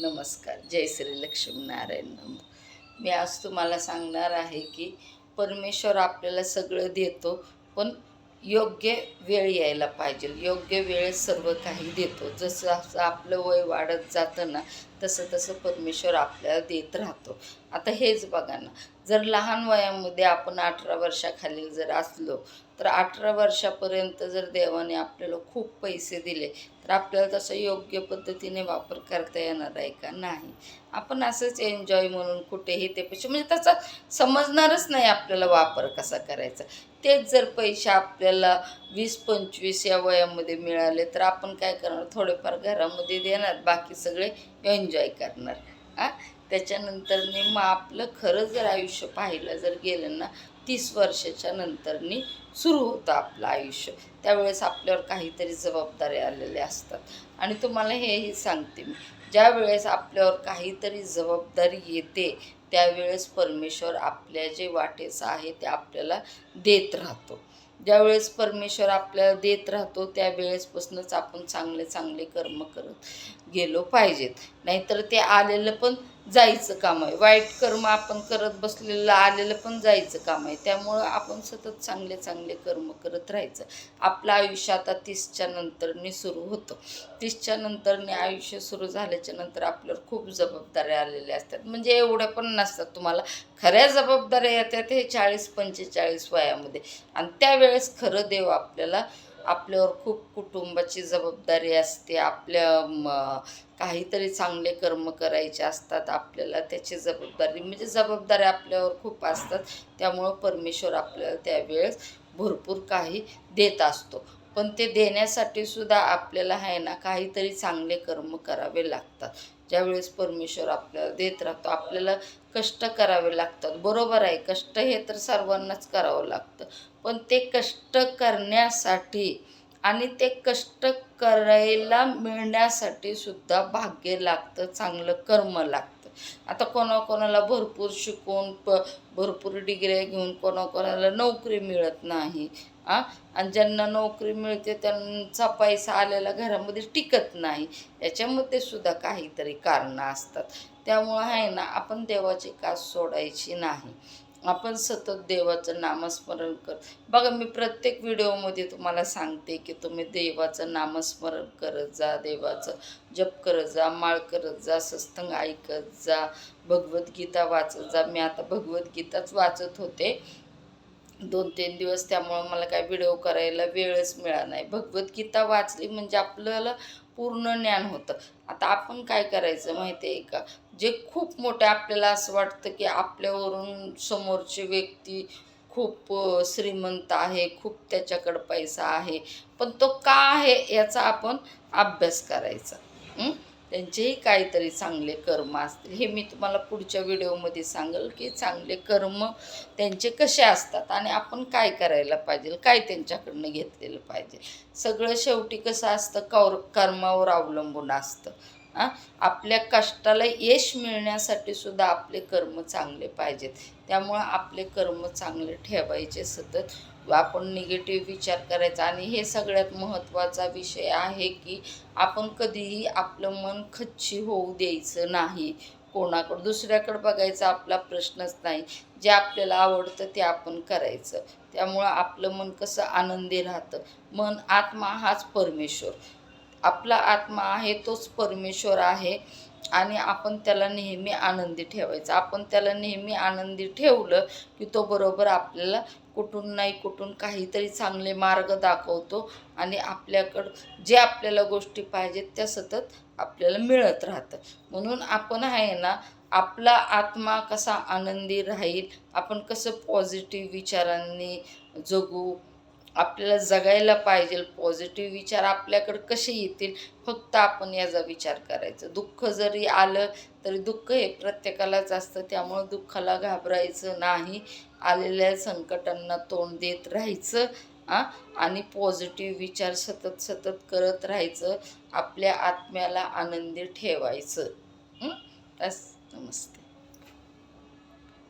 नमस्कार जय श्री लक्ष्मीनारायण. नम मी आज तुम्हाला सांगणार आहे की परमेश्वर आपल्याला सगळं देतो पण योग्य वेळ यायला पाहिजे. योग्य वेळेत सर्व काही देतो. जसं असं आपलं वय वाढत जातं ना तसं तसं परमेश्वर आपल्याला देत राहतो. आता हेच बघा ना जर लहान वयामध्ये आपण अठरा वर्षाखाली जर असलो तर अठरा वर्षापर्यंत जर देवाने आपल्याला खूप पैसे दिले तर आपल्याला तसं योग्य पद्धतीने वापर करता येणार आहे का? नाही. आपण असंच एन्जॉय म्हणून कुठेही ते पैसे म्हणजे त्याचा समजणारच नाही आपल्याला वापर कसा करायचा. तेच जर पैसे आपल्याला वीस पंचवीस या वयामध्ये मिळाले तर आपण काय करणार? थोडेफार घरामध्ये देणार बाकी सगळे एन्जॉय करणार. हां त्याच्यानंतर मग आपलं खरं जर आयुष्य पाहिलं जर गेलं ना तीस वर्षाच्या नंतरनी सुरू होतं आपलं आयुष्य. त्यावेळेस आपल्यावर काहीतरी जबाबदारी आलेल्या असतात. आणि तुम्हाला हेही सांगते मी ज्या वेळेस आपल्यावर काहीतरी जबाबदारी येते त्यावेळेस परमेश्वर आपल्या जे वाटेचं आहे ते आपल्याला देत राहतो. ज्यावेळेस परमेश्वर आपल्याला देत राहतो त्यावेळेसपासूनच आपण चांगले चांगले कर्म करत गेलो पाहिजेत. नाहीतर ते आलेलं पण जायचं काम आहे. वाईट कर्म आपण करत बसलेलं आलेलं पण जायचं काम आहे. त्यामुळं आपण सतत चांगले चांगले कर्म करत राहायचं. आपलं आयुष्य आता तीसच्या नंतरनी सुरू होतं. तीसच्या नंतरने आयुष्य सुरू झाल्याच्यानंतर आपल्यावर खूप जबाबदाऱ्या आलेल्या असतात. म्हणजे एवढ्या पण नसतात तुम्हाला. खऱ्या जबाबदाऱ्या येतात हे चाळीस पंचेचाळीस वयामध्ये. आणि त्यावेळेस खरं देव आपल्याला आपल्यावर खूप कुटुंबाची जबाबदारी असते. आपल्या काहीतरी चांगले कर्म करायचे असतात. आपल्याला त्याची जबाबदारी म्हणजे जबाबदाऱ्या आपल्यावर खूप असतात. त्यामुळं परमेश्वर आपल्याला त्यावेळेस भरपूर काही देत असतो. पण ते देण्यासाठी सुद्धा आपल्याला आहे ना काहीतरी चांगले कर्म करावे लागतात. ज्यावेळेस परमेश्वर आपल्याला देत राहतो आपल्याला कष्ट करावे लागतात. बरोबर आहे कष्ट हे तर सर्वांनाच करावं लागतं. पण ते कष्ट करण्यासाठी आणि ते कष्ट करायला मिळण्यासाठी सुद्धा भाग्य लागतं चांगलं कर्म लागतं. आता कोणाकोणाला भरपूर शिकून प भरपूर डिग्र्या घेऊन कोणाकोणाला नोकरी मिळत नाही आ? आणि ज्यांना नोकरी मिळते त्यांचा पैसा आलेला घरामध्ये टिकत नाही. याच्यामध्ये सुद्धा काहीतरी कारणं असतात. त्यामुळं आहे ना आपण देवाची कास सोडायची नाही. आपण सतत देवाचं नामस्मरण कर बघा मी प्रत्येक व्हिडिओमध्ये तुम्हाला सांगते की तुम्ही देवाचं नामस्मरण करत जा देवाचं जप करत जा माळ करत जा सत्संग ऐकत जा भगवद्गीता वाचत जा. मी आता भगवद्गीताच वाचत होते. दोन तीन दिवस त्यामुळं मला काय व्हिडिओ करायला वेळच मिळाला नाही. भगवद्गीता वाचली म्हणजे आपल्याला पूर्ण ज्ञान होतं. आता आपण काय करायचं माहिती आहे का? जे खूप मोठं आपल्याला असं वाटतं की आपल्यावरून समोरची व्यक्ती खूप श्रीमंत आहे खूप त्याच्याकडं पैसा आहे. पण तो का आहे याचा आपण अभ्यास करायचा. त्यांचेही काहीतरी चांगले कर्म असतील. हे मी तुम्हाला पुढच्या व्हिडिओमध्ये सांगेल की चांगले कर्म त्यांचे कसे असतात आणि आपण काय करायला पाहिजे काय त्यांच्याकडनं घेतलेलं पाहिजे. सगळं शेवटी कसं असतं कौर कर्मावर अवलंबून असतं. आपल्या कष्टाला यश मिळण्यासाठी सुद्धा आपले कर्म चांगले पाहिजेत. त्यामुळं आपले कर्म चांगले ठेवायचे सतत. आपण निगेटिव्ह विचार करायचा. आणि हे सगळ्यात महत्त्वाचा विषय आहे की आपण कधीही आपलं मन खच्ची होऊ द्यायचं नाही. कोणाकडं? दुसऱ्याकडं बघायचा आपला प्रश्नच नाही. जे आपल्याला आवडतं ते आपण करायचं. त्यामुळं आपलं मन कसं आनंदी राहतं? मन आत्मा हाच परमेश्वर. आपला आत्मा आहे तोच परमेश्वर आहे आणि आपण त्याला नेहमी आनंदी ठेवायचा. आपण त्याला नेहमी आनंदी ठेवलं की तो बरोबर आपल्याला कुठून नाही कुठून काहीतरी चांगले मार्ग दाखवतो आणि आपल्याकडं जे आपल्याला गोष्टी पाहिजेत त्या सतत आपल्याला मिळत राहतं. म्हणून आपण आहे ना आपला आत्मा कसा आनंदी राहील आपण कसं पॉझिटिव्ह विचारांनी जगू आपल्याला जगायला पाहिजे पॉझिटिव्ह विचार आपल्याकडे कसे येतील फक्त आपण याचा विचार करायचा. दुःख जरी आलं तरी दुःख हे प्रत्येकालाच असतं त्यामुळं दुःखाला घाबरायचं नाही. आलेल्या संकटांना तोंड देत राहायचं आ आणि पॉझिटिव्ह विचार सतत सतत करत राहायचं आपल्या आत्म्याला आनंदी ठेवायचं. तस नमस्ते.